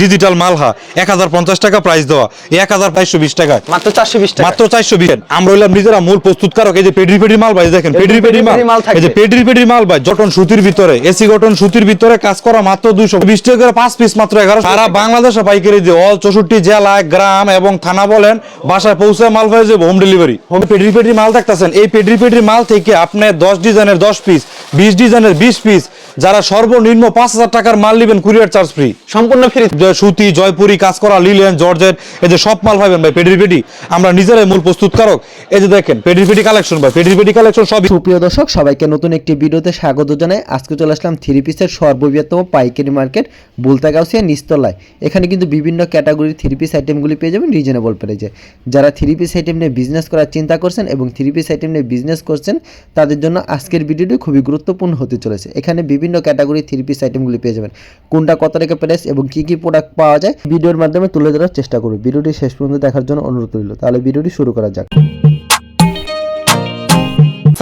Digital মালহা এক হাজার পঞ্চাশ টাকা প্রাইস দেওয়া এক হাজার বাইশশো বিশ টাকায় মাত্র চারশো বিশ মাত্র চারশো বিশ। আমরা হইলাম নিজেরা মূল প্রস্তুতকারক এই যে পেডরি পেডরি মাল ভাই দেখেন পেডরি পেডরি মাল। মাল। এই যে পেডরি পেডরি মাল ভাই জটন সুতির ভিতরে এসি গঠন সুতির ভিতরে কাজ করা মাত্র দুইশো বিশ টাকা পাঁচ পিস মাত্র এগারো সারা বাংলাদেশে পাইকারি দিয়ে অল চৌষট্টি জেলা গ্রাম এবং থানা বলেন বাসায় পৌঁছে মাল হয়ে যাবে হোম ডেলিভারি হোম পেডরি পেডরি মাল দেখতেছেন এই পেডরি পেডরি মাল থেকে আপনি দশ ডিজাইনের দশ পিস বিশ ডিজাইনের বিশ পিস যারা সর্বনিম্ন পাঁচ হাজার টাকার মাল নেবেন কুরিয়ার চার্জ ফ্রি সম্পূর্ণ ফ্রি সুতি জয়পুরি কাজ করা লিলেন জর্জেট এই যে সব মাল পাবেন ভাই পেডি পেডি আমরা নিজেরাই মূল প্রস্তুতকারক। এই যে দেখেন পেডি পেডি কালেকশন ভাই পেডি পেডি কালেকশন সব সুপ্রিয় দর্শক সবাইকে নতুন একটি ভিডিওতে স্বাগত জানাই। আজকে চলে আসলাম থ্রি পিসের সর্ববৃহত্তম পাইকারি মার্কেট বুলতাগাউসিয়া নিস্তলায়। এখানে কিন্তু বিভিন্ন ক্যাটাগরির থ্রি পিস আইটেমগুলি পেয়ে যাবেন রিজনেবল প্রাইজে যারা থ্রি পিস আইটেম নিয়ে বিজনেস করার চিন্তা করছেন এবং থ্রি পিস আইটেম নিয়ে বিজনেস করছেন তাদের জন্য আজকের ভিডিওটি খুবই গুরুত্বপূর্ণ হতে চলেছে। এখানে বিভিন্ন ক্যাটাগরির থ্রি পিস আইটেমগুলি পেয়ে যাবেন। কোনটা কত টাকা প্রাইস এবং কী কী প্রোডাক্ট পাওয়া যায় ভিডিওর মাধ্যমে তুলে ধরার চেষ্টা করুন ভিডিওটি শেষ পর্যন্ত দেখার জন্য অনুরোধ রইল। তাহলে ভিডিওটি শুরু করা যাক।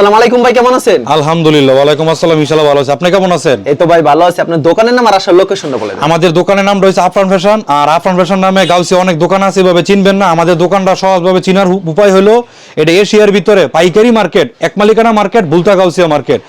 আসসালামু আলাইকুম ভাই কেমন আছেন? আলহামদুলিল্লাহ ওয়ালাইকুম আসসালাম ইনশাআল্লাহ ভালো আছে। আপনি কেমন আছেন? এই তো ভাই ভালো আছে। আপনার দোকানের নাম আর আসার লোকেশনটা বলে আমাদের দোকানের নাম রয়েছে আফরান ফ্যাশন আর আফরান ফ্যাশন নামে গাউসি অনেক দোকান আছে এভাবে চিনবেন না। আমাদের দোকানটা সহজভাবে চিনার উপায় হলো এটা এশিয়ার ভিতরে পাইকারি মার্কেট এক মালিকানা মার্কেট বুলতা গাউসিয়া মার্কেট।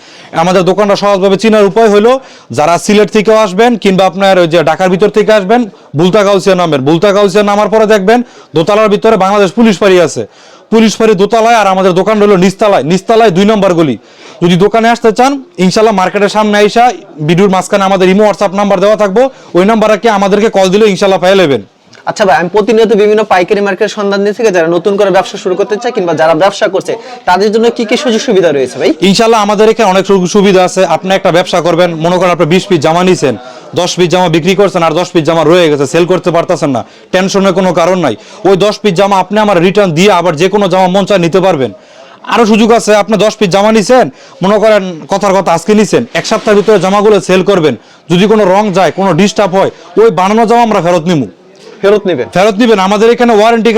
আমাদের দোকানটা সহজভাবে চিনার উপায় হলো যারা সিলেট থেকেও আসবেন কিংবা আপনার ওই যে ঢাকার ভিতর থেকে আসবেন বুলতা গাউসিয়া নামের। বুলতা গাউসিয়া নামার পরে দেখবেন দোতলার ভিতরে বাংলাদেশ পুলিশ ফাঁড়ি আছে। পুলিশ ফাঁড়ি দোতলায় আর আমাদের দোকান রইল নিস্তালায় নিস্তালায় দুই নম্বর গলি। যদি দোকানে আসতে চান ইনশাল্লাহ মার্কেটের সামনে আইসা বিডুর মাঝখানে আমাদের ইমো, হোয়াটসঅ্যাপ নাম্বার দেওয়া থাকব। ওই নাম্বারকে আমাদেরকে কল দিলে ইনশাল্লাহ পেয়ে নেবেন আচ্ছা ভাই, আমি প্রতিনিয়ত বিভিন্ন পাইকারি মার্কেটের সন্ধান থেকে যারা নতুন করে ব্যবসা শুরু করতে চায় কিংবা যারা ব্যবসা করছে, তাদের জন্য কি কি সুযোগ সুবিধা রয়েছে ভাই? ইনশাল্লাহ আমাদের এখানে অনেক সুযোগ সুবিধা আছে। আপনি একটা ব্যবসা করবেন, মনে করেন আপনি বিশ পিস জামা নিছেন, দশ পিস জামা বিক্রি করছেন আর দশ পিস জামা রয়ে গেছে সেল করতে পারতেছেন না। টেনশনের কোনো কারণ নাই। ওই দশ পিস জামা আপনি আমার রিটার্ন দিয়ে আবার যে কোনো জামা মন চায় নিতে পারবেন। আরও সুযোগ আছে, আপনি দশ পিস জামা নিছেন, মনে করেন কথার কথা আজকে নিছেন, এক সপ্তাহের ভিতরে জামাগুলো সেল করবেন। যদি কোনো রং যায়, কোনো ডিস্টার্ব হয়, ওই বানানো জামা আমরা ফেরত নিমু। ফেরত নেবেন। ফেরত নিবেন। আমাদের এখানে ওয়ারেন্টি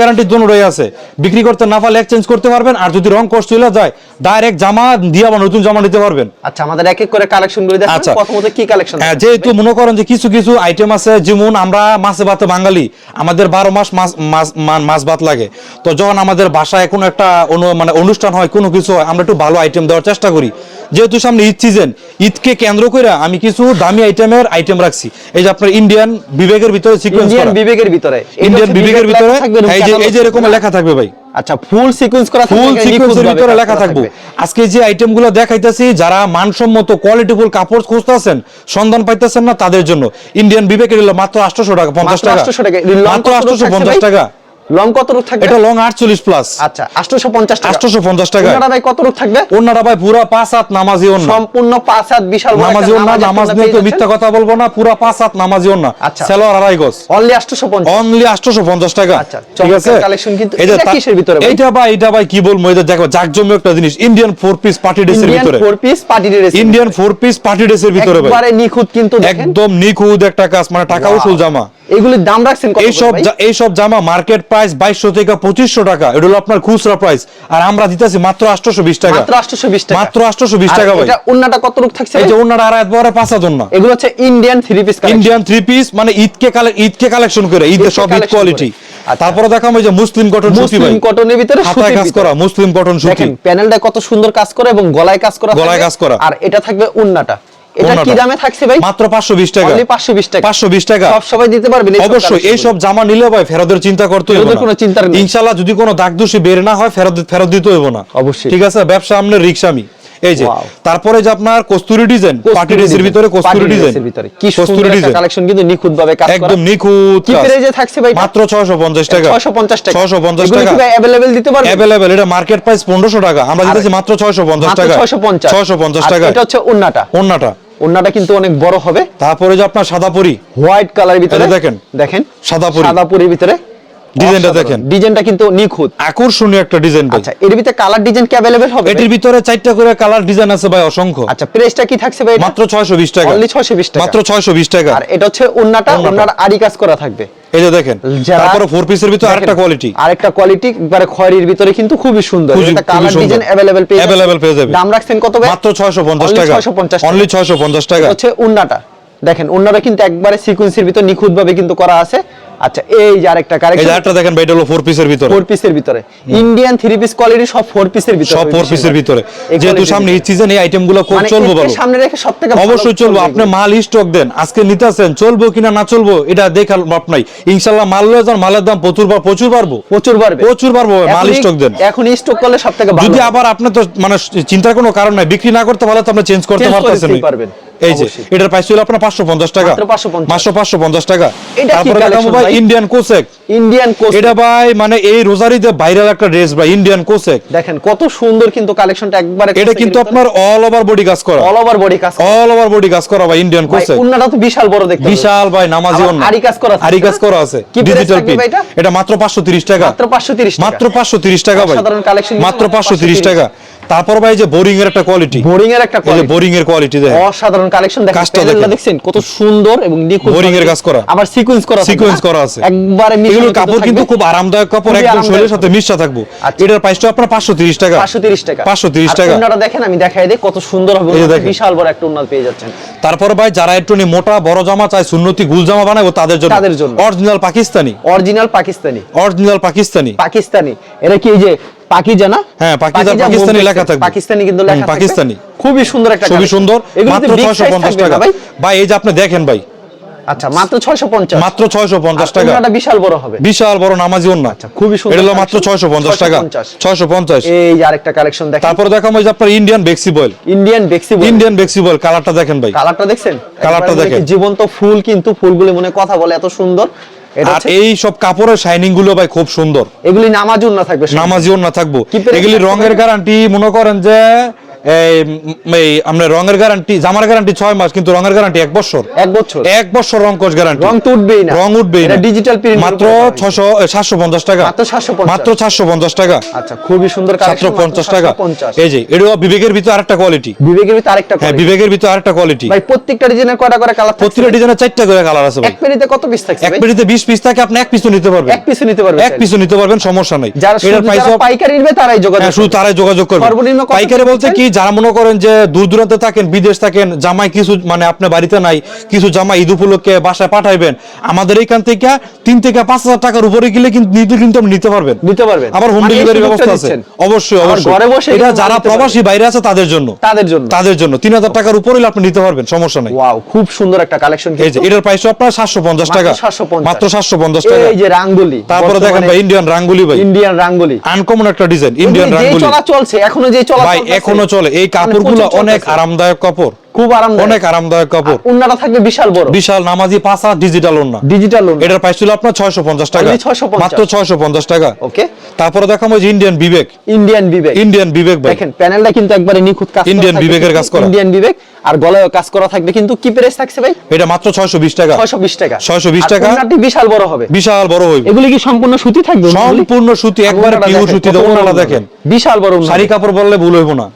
রয়ে আছে। বিক্রি করতে না পারলে এক্সচেঞ্জ করতে পারবেন আর যদি রং কোর্স চলে যায় ডাইরেক্ট জামা দিয়ে আবার নতুন জামা নিতে পারবেন। আচ্ছা আমাদের এক এক করে কালেকশনগুলো আচ্ছা। প্রথমত কি কালেকশন হ্যাঁ, যেহেতু মনে করেন যে কিছু কিছু আইটেম আছে যেমন আমরা মাছে ভাতে বাঙালি আমাদের বারো মাস মাছ মাছ ভাত লাগে। তো যখন আমাদের বাসায় কোনো একটা মানে অনুষ্ঠান হয় কোনো কিছু হয় আমরা একটু ভালো আইটেম দেওয়ার চেষ্টা করি। যেহেতু সামনে ঈদ সিজন ঈদকে কেন্দ্র করে আমি কিছু দামি আইটেমের আইটেম রাখছি। এই যে আপনার ইন্ডিয়ান বিবেকের ভিতরে সিকোয়েন্স ইন্ডিয়ান বিবেকের ভিতরে। ইন্ডিয়ান বিবেকের ভিতরে এই যে এই যে এরকম লেখা থাকবে ভাই। আচ্ছা ফুল সিকোয়েন্স করা ফুল সিকোয়েন্সের ভিতরে লেখা থাকবে। আজকে যে আইটেমগুলো দেখাইতেছি যারা মানসম্মত কোয়ালিটিফুল কাপড় খুঁজতেছেন সন্ধান পাইতেছেন না তাদের জন্য। ইন্ডিয়ান বিবেকের মাত্র 800 টাকা 50 মাত্র টাকা। 800 টাকা। মাত্র থাকছে 850 টাকা। লং কত রূপ থাকবে? এটা লং 48 প্লাস আচ্ছা 850 টাকা। 850 টাকা ভাই কত রূপ থাকবে? ভাই পুরো পাঁচ হাত নামাজি ওন্না সম্পূর্ণ পাঁচ হাত বিশাল বড় নামাজি ওন্না নামাজ নিয়ে কেউ মিথ্যা কথা বলব না পুরো পাঁচ হাত নামাজি ওন্না আচ্ছা। সেলোয়ার আড়াই গজ। অনলি 850 অনলি 850 টাকা। আচ্ছা, ঠিক আছে? collection কিন্তু। এটা কিসের ভিতরে ভাই? এইটা ভাই এটা ভাই কি বলব? এটা দেখো জাকজমে একটা জিনিস ইন্ডিয়ান ফোর পিস পার্টি ড্রেসের ভিতরে। Four piece party dress Indian four piece party ড্রেসের ভিতরে ভাই। একবারে নিখুঁত কিন্তু দেখেন। একদম নিখুঁত একটা কাজ মানে টাকা. উসুল জামা। এগুলির দাম রাখছেন এইসব করে ভাই? জা- এইসব জামা মার্কেট প্রাইস বাইশশো থেকে পঁচিশশো টাকা। এটা হলো আপনার খুচরা প্রাইস আর আমরা দিতেছি মাত্র আটশোশো বিশ টাকা। মাত্র 820 টাকা। মাত্র 820 আর টাকা ভাই। এটা ওন্নাটা কত রূপ থাকছে এই? যে ওনার আড়াই বড় পাঁচ হাজার না। এগুলো হচ্ছে Indian three piece Indian three piece মানে ঈদকে কালে ঈদকে কালেকশন করে। ঈদের সব ঈদ কোয়ালিটি করে। আচ্ছা। তারপরে দেখাম এই যে মুসলিম কটন সুতি ভাই। মুসলিম কটনের ভিতরে সুতির কাজ করা মুসলিম কটন সুতি। দেখেন প্যানেলটা কত সুন্দর কাজ করে এবং গলায় কাজ করা গলায় কাজ করা। আর এটা থাকবে উন্নাটা। এটা কি ওড়নাটা। দামে থাকছে ভাই মাত্র পাঁচশো বিশ টাকা অনলি 520 টাকা 520 টাকা। সব সবাই দিতে পারবেন এই সব অবশ্যই collection এই সব গুলো। জামা নিলে ভাই ফেরতের চিন্তা করতে হবে ফেরতের না কোনো চিন্তা নেই। ইনশাআল্লাহ যদি কোনো দাগ দোষী বের না হয় ফেরত ফেরত দিতে হবে না অবশ্যই। ঠিক আছে ব্যবসা আমনের রিক্সামি এই যে Wow. তারপরে যে আপনার কস্তুরি ডিজাইন কস্তুরি পার্টি ড্রেসের design, ভিতরে party কস্তুরি dress ডিজাইন এর ভিতরে কি কস্তুরি সুন্দর একটা ডিজাইন কালেকশন কিন্তু নিখুঁত ভাবে কাজ করা একদম নিখুঁত কি কাজ। প্রাইজে থাকছে ভাই এটা? মাত্র 650 টাকা 650 টাকা 650 এগুলো টাকা কি ভাই अवेलेबल দিতে পারবেন अवेलेबल এটা মার্কেট প্রাইস 1500 টাকা আমরা আর- দিতেছি মাত্র 650 মাত্র টাকা 650 650 আর টাকা এটা হচ্ছে উন্নাটা ওন্নাটা উন্নাটা কিন্তু অনেক বড় হবে তারপরে যে আপনার সাদা পরি হোয়াইট কালার ভিতরে দেখেন। দেখেন সাদা পরি। সাদা পরির ভিতরে ডিজাইনটা অসাধারণ। দেখেন। ডিজাইনটা কিন্তু নিখুঁত আকর্ষণীয় একটা ডিজাইন ভাই আচ্ছা এর ভিতরে কালার ডিজাইন কি अवेलेबल হবে এটির ভিতরে চারটা করে কালার ডিজাইন আছে ভাই অসংখ্য আচ্ছা প্রাইসটা কি থাকছে ভাই এটা? মাত্র 620 টাকা Only 620 টাকা। মাত্র 620 টাকা আর এটা হচ্ছে উন্নাটা ওড়নাটা। উন্নার আরি কাজ করা থাকবে এই যে দেখেন যারা- তারপরে ফোর পিসের ভিতরে আরেকটা দেখেন, কোয়ালিটি আরেকটা কোয়ালিটি একবারে খয়েরির ভিতরে কিন্তু খুবই সুন্দর খুবই- এটা খুবই কালার সুন্দর। ডিজাইন अवेलेबल পেয়ে যাবেন। Available পেয়ে যাবে। দাম রাখছেন কত ভাই মাত্র 650 Only টাকা 650 টাকা। অনলি 650 টাকা এটা হচ্ছে উন্নাটা দেখেন অন্যরা কিন্তু একবারে সিকোয়েন্সের ভিতর নিখুঁত ভাবে কিন্তু করা আছে আচ্ছা এই যে আরেকটা এই যে দেখেন ভাই এটা হলো ফোর পিসের ভিতরে। ফোর পিসের ভিতরে। ইন্ডিয়ান থ্রি পিস কোয়ালিটি সব ফোর পিসের ভিতরে সব ফোর পিসের ভিতরে। যেহেতু সামনে ঈদ সিজন এই আইটেমগুলো খুব মানে চলবো ভালো। সামনে রেখে সব থেকে অবশ্যই চলবো। আপনি মাল স্টক দেন। আজকে নিতেছেন চলবো কিনা না চলবো এটা দেখার মাপ নাই। ইনশাল্লাহ মাল লয়ে যান মালের দাম প্রচুর প্রচুর পারব প্রচুর বাড়বে। প্রচুর পারব মাল স্টক দেন। এখন স্টক করলে সব থেকে ভালো যদি আবার আপনি তো মানে চিন্তার কোনো কারণ নাই বিক্রি না করতে পারলে তো আপনি চেঞ্জ করতে পারতেছেন পারবেন। এই যে এটার প্রাইস ছিল আপনার পাঁচশো পঞ্চাশ টাকা। মাত্র 550 মাত্র পাঁচশো পঞ্চাশ টাকা। তারপরে দেখাবো ভাই? ইন্ডিয়ান কোসেক ইন্ডিয়ান এটা ভাই মানে এই রোজারিতে ভাইরাল একটা ড্রেস ভাই ইন্ডিয়ান কোসেক দেখেন কত সুন্দর কিন্তু কালেকশনটা একবারে এটা কিন্তু আপনার অল ওভার বডি কাজ করা। অল ওভার বডি কাজ অল ওভার বডি কাজ করা ভাই ইন্ডিয়ান কোসেক উন্নাটা তো বিশাল বড় দেখতে বিশাল ভাই নামাজি অন্য আরি কাজ করা আরি কাজ করা আছে ডিজিটাল পিন এটা? মাত্র 530 টাকা। মাত্র 530 টাকা। মাত্র 530 টাকা ভাই। কিন্তু মাত্র মাত্র 530 টাকা। তারপর ভাই যে বোরিং এর একটা কোয়ালিটি বোরিং এর একটা কোয়ালিটি বোরিং এর কোয়ালিটি দেখেন। অসাধারণ কালেকশন দেখেন কাজটা দেখেন। দেখছেন কত সুন্দর এবং নিখুঁত Boring এর কাজ করা। আবার সিকোয়েন্স করা থাকবে সিকোয়েন্স করা আছে। একবারে এগুলোর মিশানো কাপড় কিন্তু খুব আরামদায়ক কাপড় একদম শরীরের সাথে। মিশা থাকব। আচ্ছা। এটার প্রাইসটা আপনার 530 টাকা। 530 টাকা। 530 টাকা। উন্নাটা দেখেন আমি দেখাই দিই কত সুন্দর হবে। বিশাল বড় একটা উন্নাত পেয়ে যাচ্ছেন। তারপর ভাই যারা একটু মোটা বড় জামা চায় সুন্নতি গুল জামা বানাবো তাদের জন্য। তাদের জন্য। Original Pakistani original Pakistani original Pakistani Pakistani এটা কি এই যে হ্যাঁ, পাকিজা, পাকিজা পাকিস্তানি লেখা থাকবে। পাকিস্তানি কিন্তু লেখা পাকিস্তানি। খুবই সুন্দর একটা খুবই সুন্দর। মাত্র কিন্তু big ছয়শো size পঞ্চাশ থাকবে না টাকা। ভাই? ভাই এই যে আপনি দেখেন ভাই। আচ্ছা মাত্র 650 মাত্র ছয়শো পঞ্চাশ টাকা। উন্নাটা বিশাল বড় হবে। বিশাল বড় নামাজি ওন্না আচ্ছা, খুবই সুন্দর এটা মাত্র collection। ছয়শো পঞ্চাশ টাকা। 650 এই যে আরেকটা কালেকশন দেখেন। তারপরে ওই যে আপনার ইন্ডিয়ান বেক্সি বয়েল ইন্ডিয়ান বেক্সি ইন্ডিয়ান বেক্সি বয়েল কালারটা দেখেন ভাই। কালারটা দেখছেন? কালারটা একবারে দেখেন। জীবন্ত ফুল কিন্তু ফুলগুলি মনে কথা বলে এত সুন্দর। আর এই সব কাপড়ের শাইনিংগুলো ভাই খুব সুন্দর। এগুলি নামাজ না থাকবে নামাজ না থাকব। এগুলি রঙের গ্যারান্টি মনে করেন যে এই আমরা রঙের গ্যারান্টি জামার গ্যারান্টি ছয় মাস কিন্তু রঙের গ্যারান্টি এক বছর। এক বছর। এক বছর রং কোচ গ্যারান্টি রং তো উঠবেই না। রং উঠবেই না। ডিজিটাল প্রিন্ট মাত্র ছশো সাতশো পঞ্চাশ টাকা। মাত্র সাতশো পঞ্চাশ। টাকা। আচ্ছা খুবই সুন্দর সাতশো পঞ্চাশ টাকা। এই যে এটা বিবেকের ভিতরে আরেকটা কোয়ালিটি বিবেকের ভিতরে আরেকটা হ্যাঁ বিবেকের ভিতরে আরেকটা কোয়ালিটি ভাই প্রত্যেকটা ডিজাইনের কয়টা করে কালার প্রতিটা ডিজাইনের চারটা করে কালার আছে এক পেরিতে কত পিস থাকছে এক? পেটিতে বিশ পিস থাকে আপনি এক পিসও নিতে পারবেন। এক পিসও নিতে পারবে এক পিসও নিতে পারবেন সমস্যা নাই। যারা এটার প্রাইস পাইকারি নিবে তারাই যোগাযোগ হ্যাঁ, শুধু তারাই যোগাযোগ সর্বনিম্ন পাইকারি বলতে কি যারা মনে করেন যে দূর দূরান্তে থাকেন বিদেশ থাকেন জামাই কিছু মানে আপনার বাড়িতে নাই কিছু জামাই ঈদ উপলক্ষে বাসায় পাঠাইবেন আমাদের এইখান থেকে তিন থেকে পাঁচ হাজার টাকার উপরে গেলে কিন্তু কিন্তু আপনি নিতে পারবেন। নিতে পারবেন। আবার হোম মানে ডেলিভারি ব্যবস্থা আছে। অবশ্যই অবশ্যই। ঘরে বসে এটা যারা প্রবাসী বাইরে আছে তাদের জন্য। তাদের জন্য। তাদের জন্য। তিন হাজার টাকার উপরে আপনি নিতে পারবেন সমস্যা নাই। ওয়াও খুব সুন্দর একটা কালেকশন এই যে এটার প্রাইস আপনার সাতশো পঞ্চাশ টাকা। মাত্র সাতশো পঞ্চাশ টাকা। এই যে রাঙ্গুলি তারপরে দেখেন ভাই ইন্ডিয়ান রাঙ্গুলি ভাই। ইন্ডিয়ান রাঙ্গুলি। আনকমন একটা ডিজাইন ইন্ডিয়ান রাঙ্গুলি। চলা চলছে এখনও যে চলা ভাই এখনও চলে। এই মানে কাপড়গুলো অনেক আরামদায়ক কাপড়। খুব আরামদায়ক। অনেক আরামদায়ক কাপড়। উন্নাটা থাকবে বিশাল বড়। বিশাল নামাজি পাঁচা ডিজিটাল ওন্না ডিজিটাল লোন এটার প্রাইস ছিল আপনার ছয়শো পঞ্চাশ টাকা। Only 650 মাত্র ছয়শো পঞ্চাশ টাকা। ওকে তারপরে ওই যে ইন্ডিয়ান বিবেক ইন্ডিয়ান বিবেক ইন্ডিয়ান বিবেক ভাই। দেখেন প্যানেলটা কিন্তু একবারে নিখুঁত কাজ থাকবে। বিবেকের কাজ করা। ইন্ডিয়ান বিবেক আর গলায় কাজ করা থাকবে। কিন্তু কি প্রাইস থাকছে ভাই? এটা মাত্র ছয়শো বিশ টাকা। 620 টাকা। 620 আর টাকা। উন্নাটি বিশাল বড় হবে। বিশাল বড় হইবে। এগুলি কি সম্পূর্ণ সুতি থাকবে? সম্পূর্ণ সুতি একবারে পিওর দেখেন, সুতি। বড় দেখেন। বিশাল বড়। শাড়ি কাপড় বললে ভুল হইব না।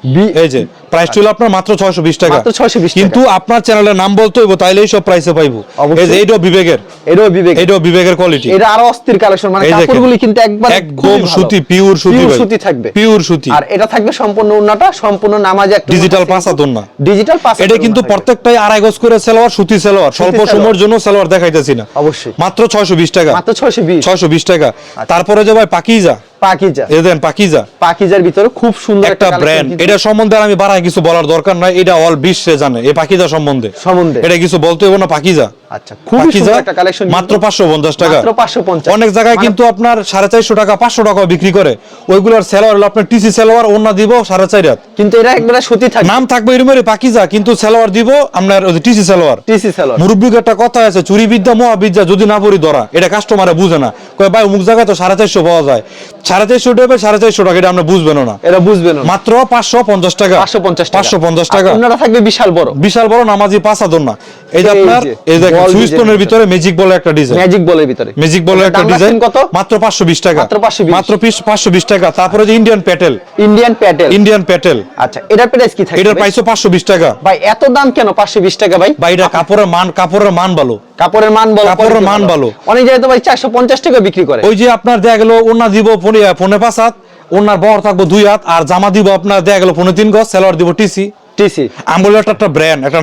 এই যে। প্রাইস ছিল আপনার মাত্র ছয়শো বিশ টাকা। মাত্র 620 টাকা। কিন্তু আপনার চ্যানেলের নাম বলতে হইব তাইলে সব প্রাইসে পাইবো। অবশ্যই। এইটাও বিবেকের। এটাও বিবেক এইটাও বিবেকের কোয়ালিটি এটা আরও অস্থির কালেকশন মানে কাপড়গুলি কিন্তু একবার একদম সুতি পিওর সুতি সুতি থাকবে। পিওর সুতি। আর এটা থাকবে সম্পূর্ণ উন্নাটা সম্পূর্ণ নামাজে একটা ডিজিটাল পাঁচা দোন্না ডিজিটাল পাঁচ এটা কিন্তু প্রত্যেকটাই আড়াই গজ করে সেলোয়ার সুতি সেলোয়ার স্বল্প। সময়ের জন্য সেলোয়ার দেখাইতেছি না। অবশ্যই। মাত্র ছয়শো বিশ টাকা। মাত্র 620 ছয়শো বিশ টাকা। তারপরে যে ভাই পাকিজা। পাকিজা। দেন পাকিজা। পাকিজার ভিতরে খুব সুন্দর একটা ব্র্যান্ড এটা সম্বন্ধে আর আমি বাড়ায় কিছু বলার দরকার নাই এটা অল বিশ্বে জানে এই পাকিজা সম্বন্ধে। সম্বন্ধে। এটা কিছু বলতে হবে না পাকিজা। আচ্ছা খুব সুন্দর একটা কালেকশন মাত্র পাঁচশো পঞ্চাশ টাকা। মাত্র 550 অনেক জায়গায় মানে- কিন্তু আপনার সাড়ে চারশো টাকা পাঁচশো টাকা বিক্রি করে। ওইগুলোর সেলোয়ার হলো আপনার টিসি সেলোয়ার অন্য দিব সাড়ে চার কিন্তু এটা একবারে সুতি থাকবে নাম থাকবে এরমের পাকিজা কিন্তু সেলোয়ার দিব আপনার টিসি সেলোয়ার টিসি সালোয়ার মুরব্বীকে একটা কথা আছে চুরি বিদ্যা মহাবিদ্যা যদি না পড়ি ধরা। এটা কাস্টমারে বুঝে না। কয় ভাই অমুক জায়গায় তো সাড়ে চারশো পাওয়া যায়। সাড়ে চারশো টাকা সাড়ে চারশো টাকা এটা আমরা বুঝবেন না। এটা বুঝবেন না। মাত্র পাঁচশো পঞ্চাশ টাকা। 550 টাকা। পাঁচশো পঞ্চাশ টাকা। ওনারা থাকবে বিশাল বড়। বিশাল বড় নামাজি পাঁচ হাজার না এই যে আপনার এই ball সুইচ design ভিতরে। ম্যাজিক বলে একটা ডিজাইন। ম্যাজিক বলের ভিতরে। ম্যাজিক বলে একটা ডিজাইন। কত? মাত্র পাঁচশো বিশ টাকা। মাত্র 520 মাত্র পাঁচশো বিশ টাকা। তারপরে যে Indian Patel Indian Patel Indian Patel আচ্ছা এটার প্রাইস কি থাকবে এটার ভাই? পাঁচশো বিশ টাকা। ভাই এত দাম কেন 520 টাকা ভাই? বা এটা কাপড়ের মান কাপড়ের মান ভালো। কাপড়ের মান বলো কাপড়ের মান ভালো। অনেক জায়গায় তো ভাই 450 টাকা বিক্রি করে। ওই যে আপনার দেখা গেল ওনা দিব পনে পনে পাঁচ হাত। ওনার বহর থাকব দুই হাত। আর জামা দিব আপনার দেখা গেল পনে তিন গজ। সেলোয়ার দিব টিসি টিসি। আমবুলাটা একটা ব্র্যান্ড একটা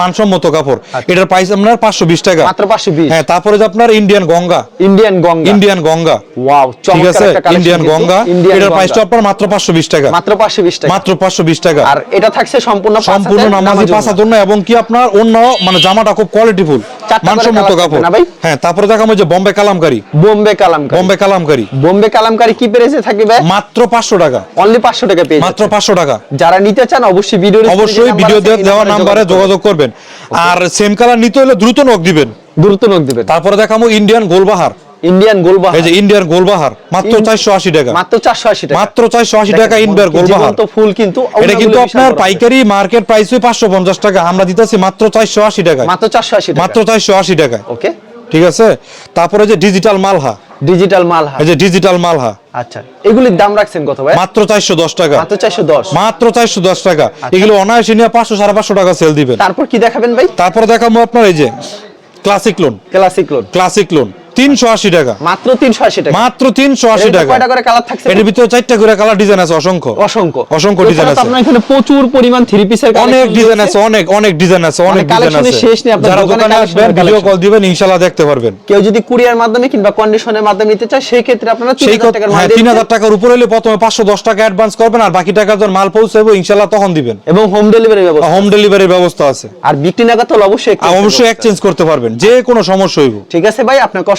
মানসম্মত কাপড়। এটার প্রাইস আপনার পাঁচশো বিশ টাকা। মাত্র পাঁচশো বিশ। হ্যাঁ তারপরে যে আপনার Indian Ganga. Indian Ganga. Indian Ganga. Wow ঠিক আছে? ইন্ডিয়ান গঙ্গা। এটার প্রাইসটা আপনার মাত্র পাঁচশো বিশ টাকা। মাত্র পাঁচশো বিশ টাকা। মাত্র পাঁচশো বিশ টাকা। আর এটা থাকছে সম্পূর্ণ সম্পূর্ণ নামাজি এবং কি আপনার অন্য মানে জামাটা খুব কোয়ালিটিফুল মানসম্মত কাপড়। না ভাই? হ্যাঁ তারপরে যে বোম্বে কালামকারি। বোম্বে কালামকারি। বোম্বে কালামকারি। বোম্বে কালামকারি কি পেরেছে থাকবে ভাই? মাত্র পাঁচশো টাকা। অনলি পাঁচশো টাকা পেয়ে মাত্র যাচ্ছে। পাঁচশো টাকা। যারা নিতে চান অবশ্যই ভিডিও অবশ্যই ভিডিও দেওয়া নাম্বারে যোগাযোগ করবেন। আর সেম কালার নিতে হলে দ্রুত নক দিবেন। দ্রুত নক দিবেন। তারপরে দেখাবো ইন্ডিয়ান গোলবাহার। ইন্ডিয়ান গোলবাহার এই যে ইন্ডিয়ান গোলবাহার মাত্র ইন- চারশো আশি টাকা। মাত্র চারশো আশি টাকা। মাত্র চারশো আশি টাকা ইন্ডিয়ান গোলবাহার তো ফুল কিন্তু এটা কিন্তু আপনার পাইকারি মার্কেট প্রাইস পাঁচশো পঞ্চাশ টাকা। আমরা দিতেছি মাত্র চারশো আশি টাকা মাত্র চারশো আশি মাত্র চারশো আশি টাকা ওকে। ঠিক আছে? তারপরে যে ডিজিটাল মালহা। ডিজিটাল মাল হাত। এই যে ডিজিটাল মালহা। আচ্ছা। এগুলির দাম রাখছেন কত ভাই? মাত্র চারশো দশ টাকা। মাত্র চারশো দশ। মাত্র চারশো দশ টাকা। আচ্ছা। এগুলো অনায়াসে নিয়ে পাঁচশো সাড়ে পাঁচশো টাকা সেল দিবেন। তারপর কি দেখাবেন ভাই? তারপর দেখাবো আপনার এই যে classic lawn classic lawn classic lawn টাকা। মাত্র তিনশো আশি টাকা। মাত্র তিনশো আশি এর ভিতরে টাকা। কয়টা করে কালার থাকছে? এর ভিতরে চারটা করে কালার ডিজাইন আছে অসংখ্য। অসংখ্য। অসংখ্য ডিজাইন আছে। আপনার এখানে প্রচুর পরিমাণ থ্রি পিসের অনেক ডিজাইন আছে অনেক অনেক ডিজাইন আছে অনেক ডিজাইন আছে। শেষ নেই, আপনার দোকানে দোকানে আসবেন ভিডিও কল দিবেন ইনশাআল্লাহ দেখতে পারবেন। কেউ যদি কুরিয়ার মাধ্যমে কিংবা কন্ডিশনের মাধ্যমে নিতে চায় সেই ক্ষেত্রে আপনারা তিন সেই হাজার টাকার মাল হ্যাঁ দিয়ে তিন দিবেন হাজার টাকার উপরে হলে প্রথমে পাঁচশো দশ টাকা অ্যাডভান্স করবেন আর বাকি টাকা যখন মাল পৌঁছাবো তখন দিবেন। এবং হোম ডেলিভারি ব্যবস্থা হোম ডেলিভারির ব্যবস্থা আছে। আর বিক্রি হলে অবশ্যই অবশ্যই করতে এক্সচেঞ্জ করতে পারবেন যে কোনো সমস্যা হইব। ঠিক আছে ভাই আপনাকে